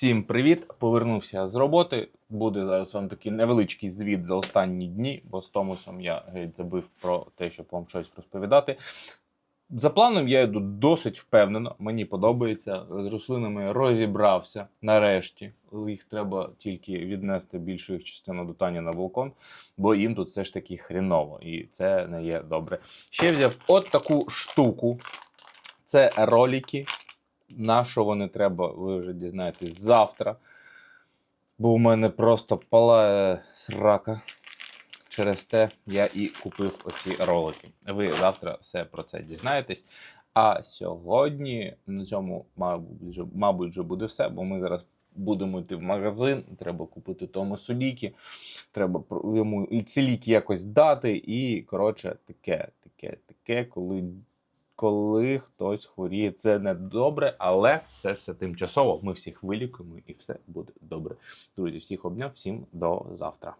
Всім привіт! Повернувся з роботи. Буде зараз вам такий невеличкий звіт за останні дні, бо з Томасом я геть забив про те, щоб вам щось розповідати. За планом я йду досить впевнено. Мені подобається. З рослинами розібрався нарешті. Їх треба тільки віднести більшу їх частину до Тані на балкон, бо їм тут все ж таки хріново, і це не є добре. Ще взяв от таку штуку. Це ролики. На що вони треба, ви вже дізнаєтесь завтра. Бо у мене просто палає срака. Через те я і купив оці ролики. Ви завтра все про це дізнаєтесь. А сьогодні на цьому, мабуть, вже, буде все, бо ми зараз будемо йти в магазин. Треба купити Томасу ліки, треба йому і ці ліки якось дати. І, коротше, таке, таке, таке, коли коли хтось хворіє, це не добре, але це все тимчасово. Ми всіх вилікуємо і все буде добре. Друзі, всіх обняв, всім до завтра.